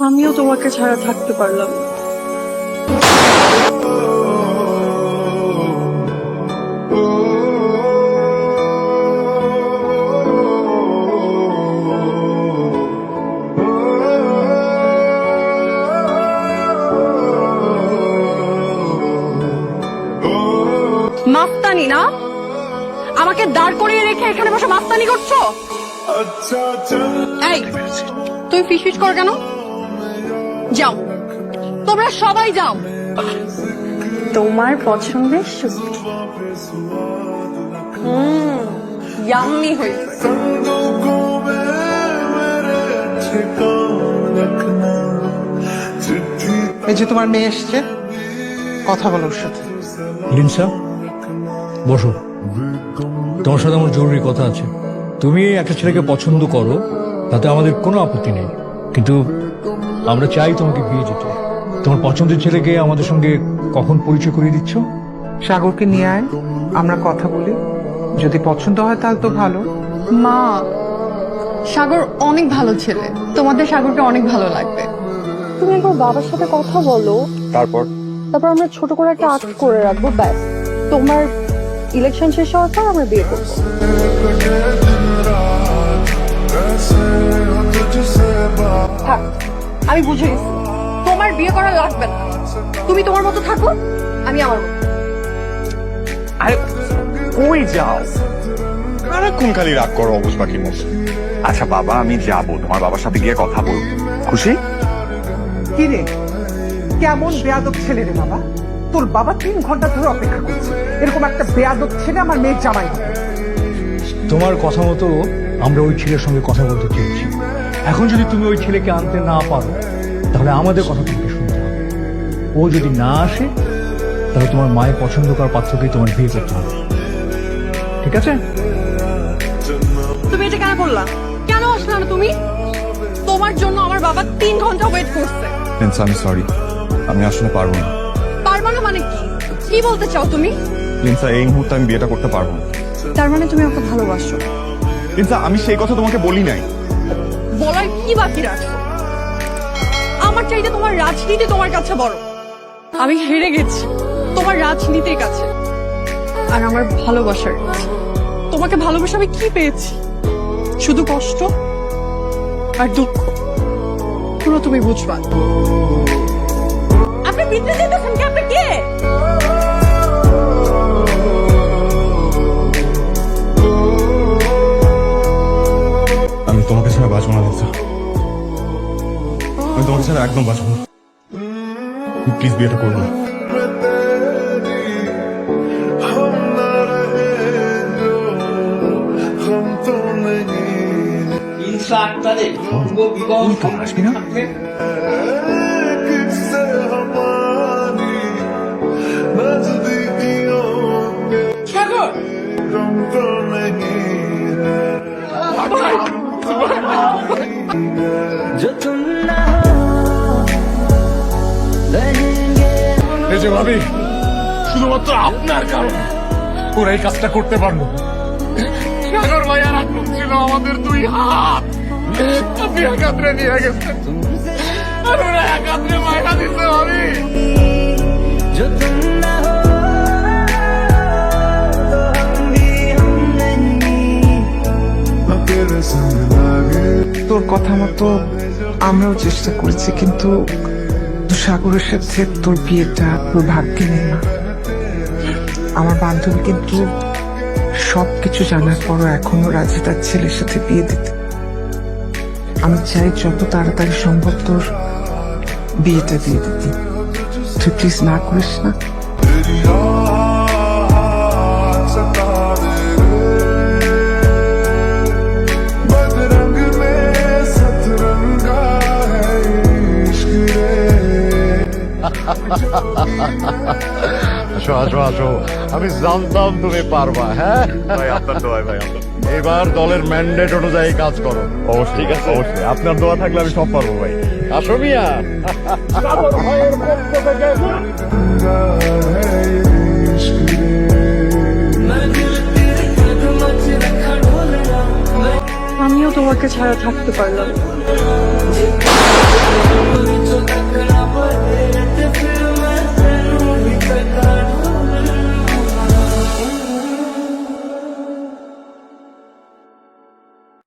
আমিও তোমাকে ছাড়া থাকতে পারলাম। না। মাস্তানি না? আমাকে দাঁড় করিয়ে রেখে এখানে বসে মাস্তানি করছ? এই তুমি ফিস ফিস করো কেন? যাও। তোমরা সবাই যাও। তোমার পছন্দের স্যুপ হুম ইয়াম্মি হয়েছে। এই যে তোমার মেয়ে এসছে কথা বলো ওর সাথে। লিনসা বসো। তোমার সাথে আমার জরুরি কথা আছে। তুমি একটা ছেলেকে পছন্দ করো তাতে আমাদের কোনো আপত্তি নেই। কিন্তু আমরা চাই তোমাকে বিয়ে দিতে। তোমার পছন্দের ছেলেকে আমাদের সঙ্গে কখন পরিচয় করিয়ে দিচ্ছ? সাগরকে নিয়ে আয় আমরা কথা বলি। যদি পছন্দ হয় তাহলে তো ভালো। মা সাগর অনেক ভালো ছেলে। তোমাদের সাগরকে অনেক ভালো লাগবে। তুমি একবার বাবার সাথে কথা বলো। তারপর? তারপর আমরা ছোট করে একটা আক্ট করে রাখব ব্যাস। তোমার ইলেকশন শেষ হওয়ার পর আমরা বিয়ে করব। থাক আমি বুঝে গেছি। তোমার বিয়ে করা লাগবে না। তুমি তোমার মতো থাকো আমি আমার মতো। আরে কই যাও? সারাক্ষণ খালি রাগ করো অবুজ পাখির মতো আচ্ছা বাবা আমি যাব। তোমার বাবার সাথে গিয়ে কথা বলব খুশি? কি রে? কেমন বেয়াদব ছেলে রে বাবা। তোর বাবা তিন ঘণ্টা ধরে অপেক্ষা করছে। এরকম একটা বেয়াদব ছেলে আমার মেয়ের জামাই তোমার কথা মতো আমরা ওই ছেলের সঙ্গে কথা বলতে চেয়েছি। এখন যদি তুমি ওই ছেলেকে আনতে না পারো তাহলে আমাদের কথা তোমাকে শুনতে হবে। ও যদি না আসে তাহলে তোমার মায়ের পছন্দ করার পাত্রকেই তোমার বিয়ে করতে হবে। ঠিক আছে? তুমি এটা কেন করলা? কেন আসলে না তুমি? তোমার জন্য আমার বাবা তিন ঘণ্টা ওয়েট করছে। প্রিন্স আমি সরি আমি আসলে পারব না। পারবা না মানে কি? কি বলতে চাও তুমি? প্রিন্সা এই মুহূর্তে আমি বিয়েটা করতে পারব না। তার মানে তুমি আমাকে ভালোবাসো। প্রিন্সা আমি সেই কথা তোমাকে বলি নাই। বলার কি বাকি রাখছো আমার চাইতে তোমার রাজনীতি তোমার কাছে বড়। আমি হেরে গেছি, তোমার রাজনীতির কাছে। আর আমার ভালোবাসার তোমাকে ভালোবাসা আমি কি পেয়েছি? শুধু কষ্ট আর দুঃখ। পুরো তুমি বুঝবা। আপনি বিদ্যুৎ দিতেছেন কি? আপনি কে? বাঁচবো না প্রিন্সা আমি তোমাকে ছাড়া একদম বাঁচবো না। প্লিজ বিয়েটা করব না। আসবি না? থাকবে সাগর যে ভাবি, শুধুমাত্র আপনার কারণে ওরা এই কাজটা করতে পারল। আর ছিল আমাদের দুই হাত। আপনি একাত্রে নিয়ে গেছেন। দিতে ভাবি। তোর কথা মতো আমরাও চেষ্টা করেছি, কিন্তু সাগরের সাথে তোর বিয়েটা, তোর ভাগ্যে নেই না আমার বান্ধবী কিন্তু সব কিছু জানার পরও এখনও রাজি তার ছেলের সাথে বিয়ে দিতে। আমি চাই যত তাড়াতাড়ি সম্ভব তোর বিয়েটা দিয়ে দিতে। তুই প্লিজ না করিস না। আসো আসো আসো আমি জানতাম তুমি পারবা হ্যাঁ? ভাই আপনার দোয়াই ভাই আপনার এবার দলের ম্যান্ডেট অনুযায়ী কাজ করো। অবশ্যই ঠিক আছে। অবশ্যই। আপনার দোয়া থাকলে আমি সব পারব ভাই। আসো মিয়া। আমিও তোমাকে ছাড়া থাকতে পারলাম না।